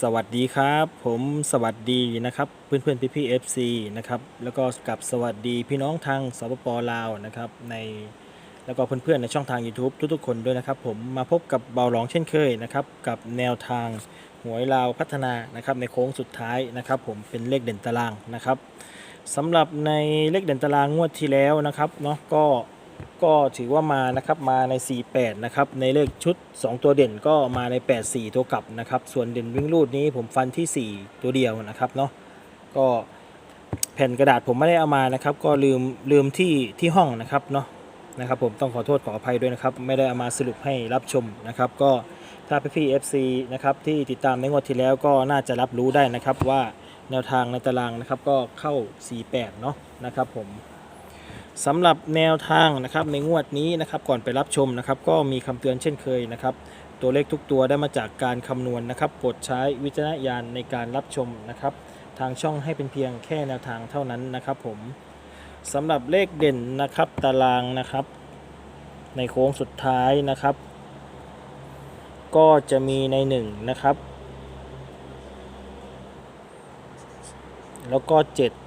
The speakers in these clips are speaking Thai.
สวัสดีครับ ผมสวัสดีนะครับ เพื่อนเพื่อนพี่พี่เอฟซีนะครับแล้วก็กับสวัสดีพี่น้องทางสปปลาวนะครับในแล้วก็เพื่อนเพื่อนในช่องทาง YouTube ทุกๆคนด้วยนะครับ ผมมาพบกับเบาหลองเช่นเคยนะครับกับแนวทางหวยลาวพัฒนานะครับในโค้งสุดท้ายนะครับ ผมเป็นเลขเด่นตารางนะครับสำหรับในเลขเด่นตารางงวดที่แล้วนะครับเนาะก็ ก็ถือว่ามานะครับมาใน 48 นะครับ ในเลขชุด 2 ตัวเด่นก็มาใน 84 ตัวกลับนะครับ ส่วนเด่นวิ่งรูดนี้ผมฟันที่ 4 ตัวเดียวนะครับเนาะก็แผ่นกระดาษผมไม่ได้เอามานะครับ ก็ลืมลืมที่ที่ห้องนะครับเนาะนะครับ ผมต้องขอโทษขออภัยด้วยนะครับ ไม่ได้เอามาสรุปให้รับชมนะครับ ก็ถ้าพี่ๆ FC นะครับที่ติดตามในงวดที่แล้วก็น่าจะรับรู้ได้นะครับว่าแนวทางในตารางนะครับก็เข้า 48 เนาะนะครับผม สำหรับแนวทางนะครับในงวดนี้นะครับก่อนไปรับชมนะครับ ก็มีคำเตือนเช่นเคยนะครับ ตัวเลขทุกตัวได้มาจากการคำนวณนนะครับโปรดใช้วิจารณญาณในการรับชมนะครับ ทางช่องให้เป็นเพียงแค่แนวทางเท่านั้นนะครับผมสำหรับเลขเด่นนะครับตารางนะครับ ในโค้งสุดท้ายนะครับ ก็จะมีใน1นะครับ แล้วก็ 7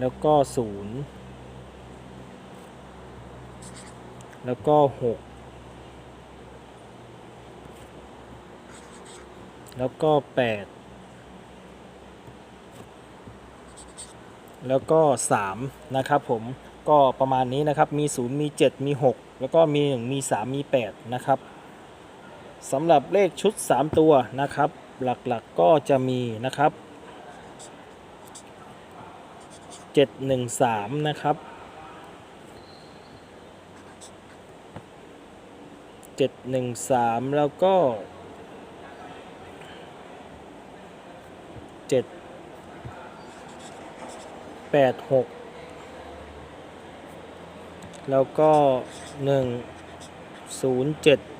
แล้วก็ศูนย์แล้วก็หกแล้วก็แปดแล้วก็สามนะครับผมก็ประมาณนี้นะครับมีศูนย์มีเจ็ดมีหกแล้วก็มีหนึ่งมีสามมีแปดนะครับสำหรับเลขชุดสามตัวนะครับ หลักๆก็จะมีนะครับ 713 นะครับ 713 แล้วก็ 786 แล้วก็ 107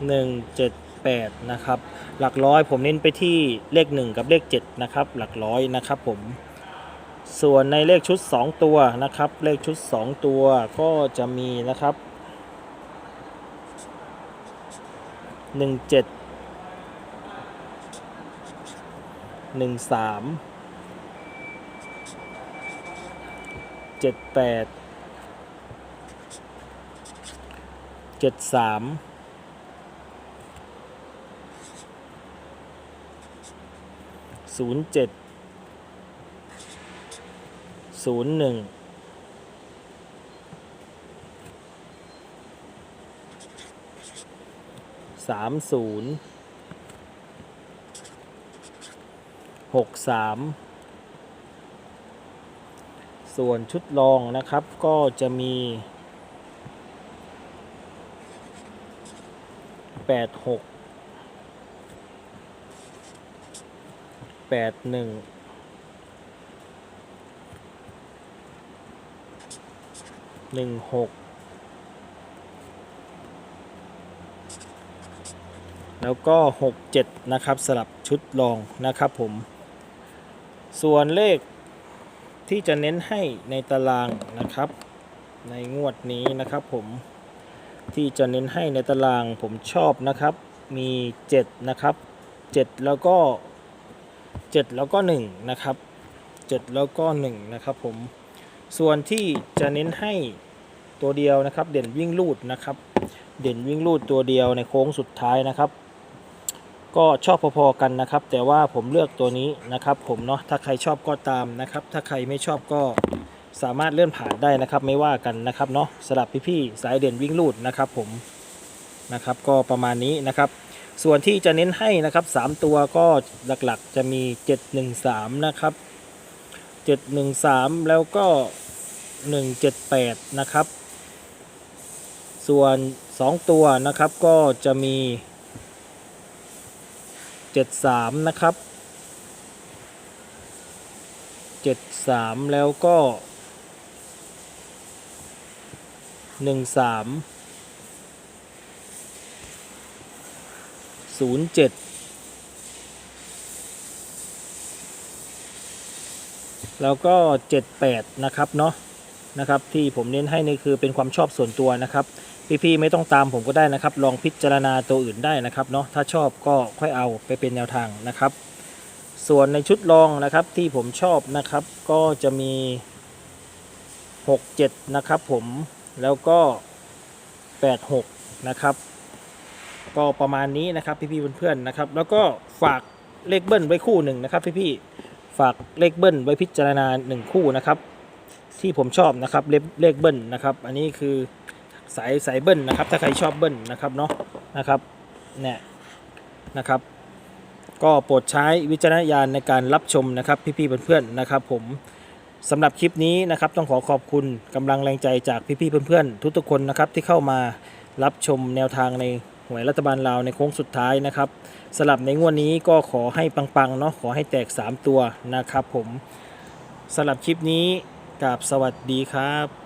1 7 8นะครับหลักร้อยผมเน้นไปที่เลข 1 กับเลข7นะครับหลักร้อยนะครับผมส่วนในเลขชุด 2 ตัวนะครับ เลขชุด 2 ตัวก็จะมีนะครับ 17 13 78 73 ศูนย์เจ็ดศูนย์หนึ่งสามศูนย์หกสามส่วนชุดรองนะครับก็จะมีแปดหก แปดหนึ่งหนึ่งหกแล้วก็หกเจ็ดนะครับสลับชุดรองนะครับผม ส่วนเลขที่จะเน้นให้ในตารางนะครับ ในงวดนี้นะครับผมที่จะเน้นให้ในตารางผมชอบนะครับ มี 7 นะครับ 7 แล้วก็ 7 แล้วก็1นะครับ 7 แล้วก็1นะครับผมส่วนที่จะเน้นให้ตัวเดียวนะครับ เด่นวิ่งลูดนะครับ เด่นวิ่งลูดตัวเดียวในโค้งสุดท้ายนะครับ ก็ชอบพอๆกันนะครับ แต่ว่าผมเลือกตัวนี้นะครับ ผมเนาะถ้าใครชอบก็ตามนะครับ ถ้าใครไม่ชอบก็สามารถเลื่อนผ่านได้นะครับ ไม่ว่ากันนะครับเนาะสลับพี่ๆสายเด่นวิ่งลูดนะครับ ผมนะครับ ก็ประมาณนี้นะครับ ส่วนที่จะเน้นให้นะครับ 3 ตัวก็หลักๆจะมี 713 นะครับ 713 แล้วก็ 178 นะครับ ส่วน 2 ตัวนะครับก็จะมี 73 นะครับ 73 แล้วก็ 13 07แล้วก็ 78 นะครับเนาะนะครับ ที่ผมเน้นให้นี่คือเป็นความชอบส่วนตัวนะครับ พี่ๆไม่ต้องตามผมก็ได้นะครับ ลองพิจารณาตัวอื่นได้นะครับเนาะถ้าชอบก็ค่อยเอาไปเป็นแนวทางนะครับ ส่วนในชุดรองนะครับที่ผมชอบนะครับ ก็จะมี 6 7 นะครับผมแล้วก็ 8 6 นะครับ ก็ประมาณนี้นะครับพี่ๆเพื่อนๆนะครับ แล้วก็ฝากเลขเบิ้ลไว้คู่หนึ่งนะครับพี่ๆฝากเลขเบิ้ลไว้พิจารณาหนึ่งคู่นะครับที่ผมชอบนะครับเลขเลขเบิ้ลนะครับ อันนี้คือสายสายเบิ้ลนะครับ ถ้าใครชอบเบิ้ลนะครับเนาะนะครับเนี่ยนะครับ ก็โปรดใช้วิจารณญาณในการรับชมนะครับพี่ๆเพื่อนๆนะครับ ผมสำหรับคลิปนี้นะครับต้องขอขอบคุณกำลังแรงใจจากพี่ๆเพื่อนๆทุกๆคนนะครับที่เข้ามารับชมแนวทางใน หวยรัฐบาลลาวในโค้งสุดท้ายนะครับสลับในงวดนี้ก็ขอให้ปังๆเนาะขอให้แตก 3 ตัวนะครับผมสลับคลิปนี้กับสวัสดีครับ